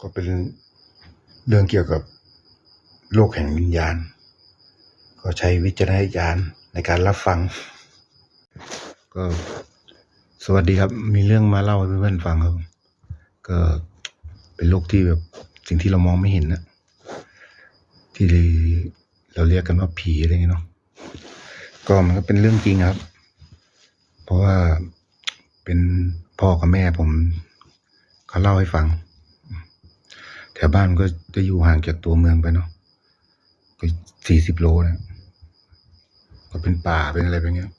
ก็เป็นเรื่องเกี่ยวกับโลกแห่งวิญญาณ ก็ใช้วิจารณญาณในการรับฟัง ก็สวัสดีครับ มีเรื่องมาเล่าให้เพื่อนๆฟังครับ ก็เป็นโลกที่แบบสิ่งที่เรามองไม่เห็นนะที่เราเรียกกันว่าผีอะไรเงี้ยเนาะก็มันก็เป็นเรื่องจริงครับ เพราะว่าเป็นพ่อกับแม่ผมเขาเล่าให้ฟัง ถวบ้านก็จะอยู่ห่างจากตัวเมืองไปเนาะก็สี่สิบโลนะก็เป็นป่าเป็นอะไรไปเงี้ย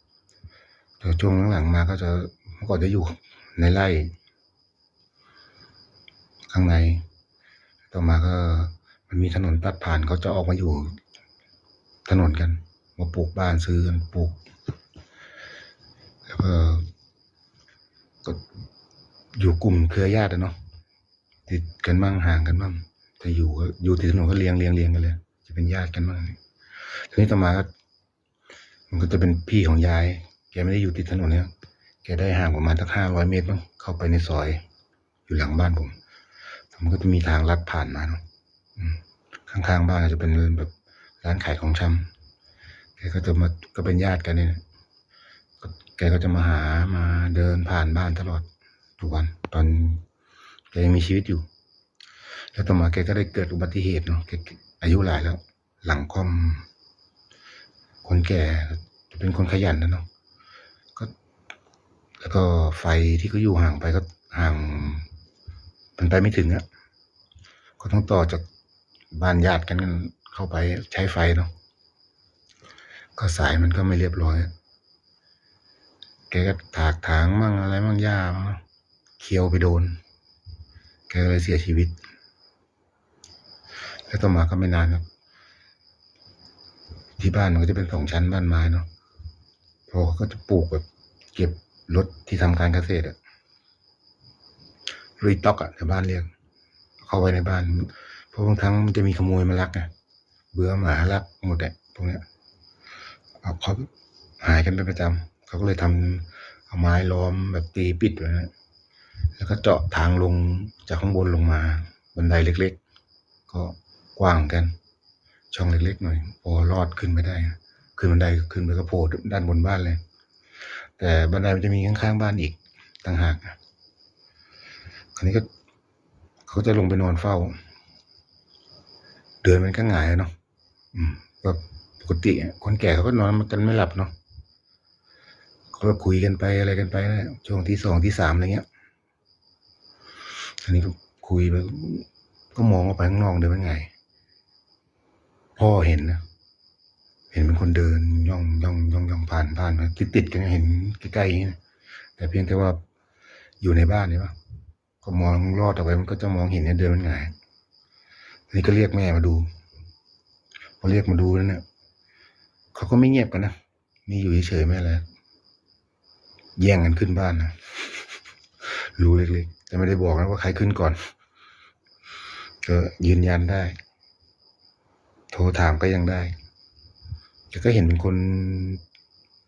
แต่ช่วงหลังๆมาก็จะเมื่อก่อนจะอยู่ในไร่ ข้างใน ต่อมาก็ มันมีถนนตัดผ่านเขาจะออกมาอยู่ ถนนกัน มาปลูกบ้านซื้อกันปลูก แล้วก็ก็อยู่กลุ่มเครือญาติเนาะ ติดกันบ้างห่างกันบ้างแต่อยู่ก็อยู่ติดถนนก็เรียงเรียงเรียงกันเลย จะเป็นญาติกันบ้างทีนี้ต่อมาก็มันก็จะเป็นพี่ของยาย แกไม่ได้อยู่ติดถนนเนี่ยแกได้ห่างประมาณสักห้าร้อยเมตรบ้างเข้าไปในซอย อยู่หลังบ้านผมมันก็จะมีทางลัดผ่านมาเนาะข้างๆบ้านจะเป็นแบบร้านขายของชำแกก็จะมาก็เป็นญาติกันเนี่ยแกก็จะมาหามาเดินผ่านบ้านตลอดทุกวันตอน แกยังมีชีวิตอยู่ แล้วต่อมาแกก็ได้เกิดอุบัติเหตุเนาะแกอายุหลายแล้ว หลังคอม คนแก่จะเป็นคนขยันนะเนาะก็แล้วก็ไฟที่เขาอยู่ห่างไปก็ห่างมันไปไม่ถึงอะก็ต้องต่อจากบ้านญาติกันเข้าไปใช้ไฟเนาะก็สายมันก็ไม่เรียบร้อย แกก็ถากถางมั่งอะไรมั่งหญ้ามเคี้ยวไปโดน แกเลยเสียชีวิต แล้วต่อมาก็ไม่นานครับ ที่บ้านมันก็จะเป็นสองชั้นบ้านไม้เนาะพอเขาก็จะปลูกแบบเก็บรถที่ทำการเกษตรอะรีต็อกอะในบ้านเรียก เข้าไปในบ้าน เพราะบางครั้งมันจะมีขโมยมาลักไงเบื่อหมาลักหมดแหละพวกเนี้ยเอาเขาหายกันเป็นประจำเขาก็เลยทำเอาไม้ล้อมแบบตีปิดไว้นะ แล้วก็เจาะทางลงจากข้างบนลงมาบันไดเล็ก ๆ ก็กว้างกัน ช่องเล็ก ๆ หน่อย พอรอดขึ้นไม่ได้ ขึ้นบันไดขึ้นไปก็โผล่ด้านบนบ้านเลย แต่บันไดมันจะมีข้างๆบ้านอีกต่างหากคราวนี้ก็เขาจะลงไปนอนเฝ้า เดินมันก็หงายเนาะอืมแบบปกติคนแก่เขาก็นอนกันไม่หลับเนาะเขาก็คุยกันไปอะไรกันไปนะช่วงที่สองที่สามอะไรเงี้ย อันนี้ก็คุยไปก็มองออกไปข้างนอกเดินมันไง พ่อเห็นนะเห็นเป็นคนเดินย่องย่องย่องย่องผ่านผ่านมาติดติดกันเห็นใกล้ๆนี้นะแต่เพียงแต่ว่าอยู่ในบ้านเนี่ยปะก็มองลอดออกไปมันก็จะมองเห็นเนี่ยเดินมันไงายอันนี้ก็เรียกแม่มาดูพอเรียกมาดูแล้วเนี่ยเขาก็ไม่เงียบกันนะมีอยู่เฉยๆไม่อะไรแย่งกันขึ้นบ้านนะรู้เล็กๆ แต่ไม่ได้บอกนะว่าใครขึ้นก่อน ก็ยืนยันได้ โทรถามก็ยังได้แต่ก็เห็นเป็นคน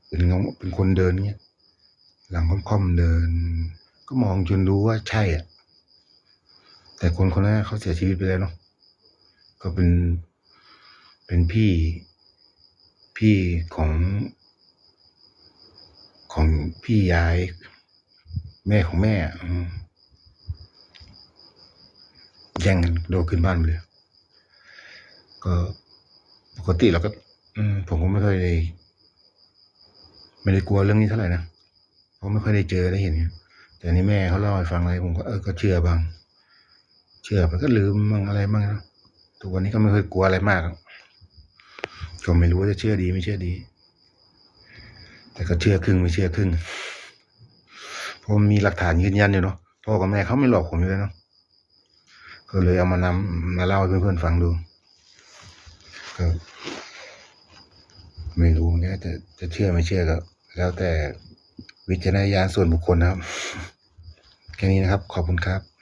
เป็นเงเป็นคนเดินเงี้ย หลังค่อมๆเดิน ก็มองจนรู้ว่าใช่อะ แต่คนคนนั้นเขาเสียชีวิตไปแล้วเนาะก็เป็นเป็นพี่พี่ของ ของพี่ยาย แม่ของแม่อื แย่งกันโดดขึ้นบ้านไปเลย ก็ปกติเราก็ อืม ผมก็ไม่ค่อยได้ไม่ได้กลัวเรื่องนี้เท่าไหร่นะเพราะไม่ค่อยได้เจอได้เห็นแต่นี่แม่เขาเล่าให้ฟังอะไรผมก็เออก็เชื่อบ้าง เชื่อไปก็ลืมบ้างอะไรบ้างนะทุกวันนี้ก็ไม่เคยกลัวอะไรมากก็ไม่รู้ว่าจะเชื่อดีไม่เชื่อดี แต่ก็เชื่อครึ่งไม่เชื่อครึ่งเพราะมันมีหลักฐานยืนยันอยู่เนาะพ่อกับแม่เขาไม่หลอกผมอยู่แล้วเนาะ ก็เลยเอามานำมาเล่าให้เพื่อนๆฟังดูก็ไม่รู้เนี่ยจะจะเชื่อไม่เชื่อก็แล้วแต่วิจารณญาณส่วนบุคคลนะครับ แค่นี้นะครับ ขอบคุณครับ